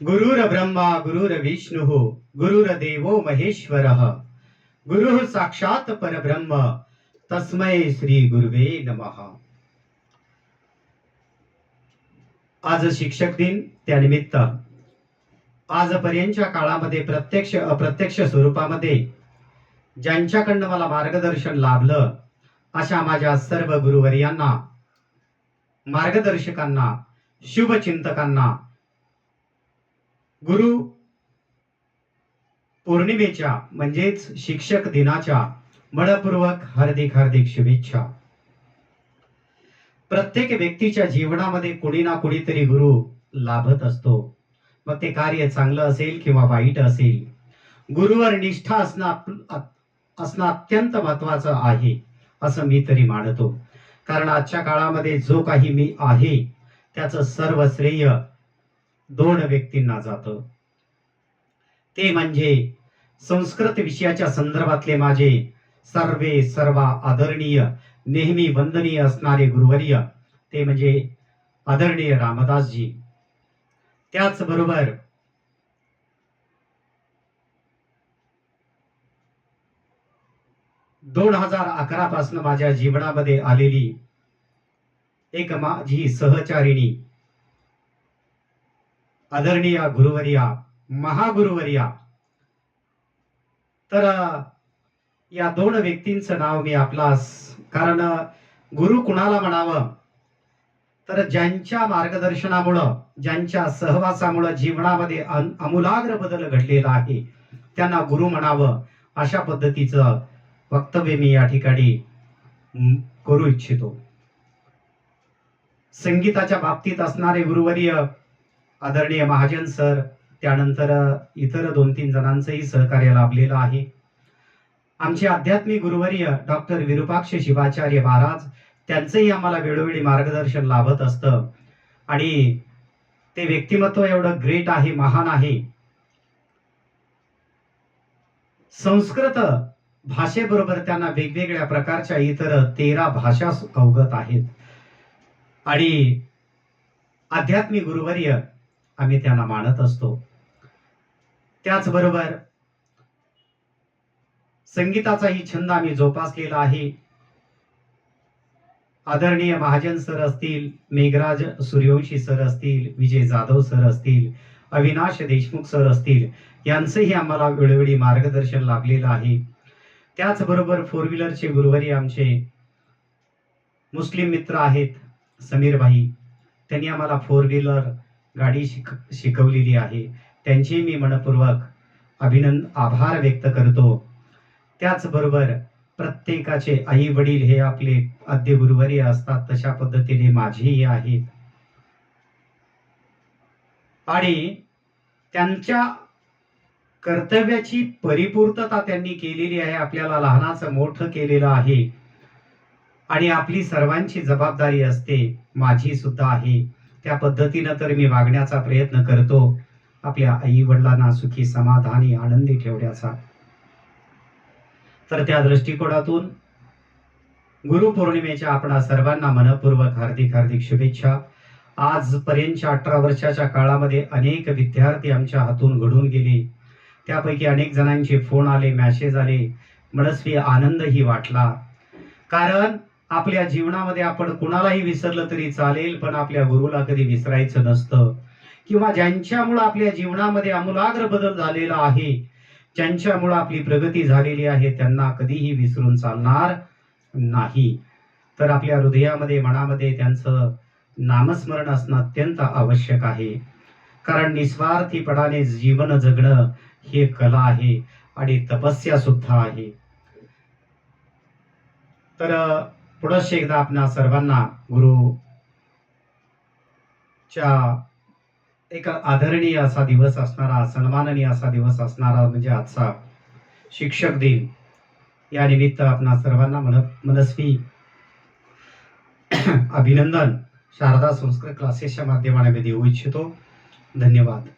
गुरुर ब्रह्मा गुरुर विष्णु गुरुर्देवो महेश्वर। गुरु साक्षात परब्रह्म तस्मै श्री गुरुवे नमः। आज शिक्षक दिन त्यानिमित्त आजपर्यंतच्या काळामध्ये प्रत्यक्ष अप्रत्यक्ष स्वरूपामध्ये ज्यांच्याकडनं मला मार्गदर्शन लाभलं अशा माझ्या सर्व गुरुवर्यांना मार्गदर्शकांना शुभचिंतकांना गुरु पौर्णिमेच्या म्हणजेच शिक्षक दिनाच्या मनपूर्वक हार्दिक हार्दिक शुभेच्छा. प्रत्येक व्यक्तीच्या जीवनामध्ये कुणी ना कुणीतरी गुरु लाभत असतो. मग ते कार्य चांगलं असेल किंवा वाईट असेल गुरुवर निष्ठा असणं असणं अत्यंत महत्वाचं आहे असं मी तरी मानतो. कारण आजच्या काळामध्ये जो काही मी आहे त्याचं सर्व श्रेय दोन व्यक्तींना जातं. ते म्हणजे संस्कृत विषयाच्या संदर्भातले माझे सर्वे सर्व आदरणीय नेहमी वंदनीय असणारे गुरुवर्य ते म्हणजे आदरणीय रामदासजी. त्याचबरोबर दोन हजार अकरा पासून माझ्या जीवनामध्ये आलेली एक माझी सहचारिणी आदरणीय गुरुवर्या महागुरुवर्या. तर या दोन व्यक्तींचं नाव मी आपलास कारण गुरु कुणाला म्हणावं? तर ज्यांच्या मार्गदर्शनामुळं ज्यांच्या सहवासामुळं जीवनामध्ये अमूलाग्र आमूलाग्र बदल घडलेला आहे त्यांना गुरु म्हणावं अशा पद्धतीचं वक्तव्य मी या ठिकाणी करू इच्छितो. संगीताच्या बाबतीत असणारे गुरुवर्य आदरणीय महाजन सर त्यानंतर इतर दोन तीन जणांचंही सहकार्य लाभलेलं आहे. आमचे आध्यात्मिक गुरुवर्य डॉक्टर विरुपाक्ष शिवाचार्य महाराज त्यांचंही आम्हाला वेळोवेळी मार्गदर्शन लाभत असतं. आणि ते व्यक्तिमत्व एवढं ग्रेट आहे महान आहे. संस्कृत भाषेबरोबर त्यांना वेगवेगळ्या प्रकारच्या इतर तेरा भाषा अवगत आहेत. आणि आध्यात्मिक गुरुवर्य आम्ही त्यांना मानत असतो. त्याचबरोबर संगीताचाही छंद आम्ही जोपासलेला आहे. आदरणीय महाजन सर असतील मेघराज सूर्यवंशी सर असतील विजय जाधव सर असतील अविनाश देशमुख सर असतील यांचंही आम्हाला वेळोवेळी मार्गदर्शन लाभलेलं आहे. त्याचबरोबर फोर व्हीलरचे गुरुवारी आमचे मुस्लिम मित्र आहेत समीर भाई. त्यांनी आम्हाला फोर व्हीलर गाडी शिक शिकवलेली आहे. त्यांचे मी मनपूर्वक अभिनंद आभार व्यक्त करतो. त्याचबरोबर प्रत्येकाचे आई वडील हे आपले आद्य गुरुवारी असतात तशा पद्धतीने माझेही आहेत. आणि त्यांच्या कर्तव्याची परिपूर्तता त्यांनी केलेली आहे आपल्याला लहानाचं मोठं केलेलं आहे. आणि आपली सर्वांची जबाबदारी असते माझी सुद्धा आहे. त्या पद्धतीनं तर मी वागण्याचा प्रयत्न करतो. आपल्या आई वडिलांना सुखी समाधानी आनंदी ठेवण्याचा. तर त्या दृष्टिकोनातून गुरुपौर्णिमेच्या आपणा सर्वांना मनपूर्वक हार्दिक हार्दिक शुभेच्छा. आजपर्यंतच्या अठरा वर्षाच्या काळामध्ये अनेक विद्यार्थी आमच्या हातून घडून गेले. त्यापैकी अनेक जणांचे फोन आले मॅसेज आले. मनस्वी आनंदही वाटला. कारण आपल्या जीवनामध्ये आपण कुणालाही विसरलं तरी चालेल पण आपल्या गुरुला कधी विसरायचं नसतं. किंवा ज्यांच्यामुळं आपल्या जीवनामध्ये आमूलाग्र बदल झालेला आहे ज्यांच्यामुळं आपली प्रगती झालेली आहे त्यांना कधीही विसरून चालणार नाही. तर आपल्या हृदयामध्ये मनामध्ये त्यांचं नामस्मरण असणं अत्यंत आवश्यक आहे. कारण निस्वार्थीपणाने जीवन जगणं हे कला आहे आणि तपस्या सुद्धा आहे. तर पुढंच एकदा आपणा सर्वांना गुरुच्या एक आदरणीय असा दिवस असणारा सन्माननीय असा दिवस असणारा म्हणजे आजचा शिक्षक दिन. या निमित्त आपणा सर्वांना मन मनस्वी अभिनंदन. शारदा संस्कृत क्लासेसच्या माध्यमाने मी देऊ इच्छितो. धन्यवाद.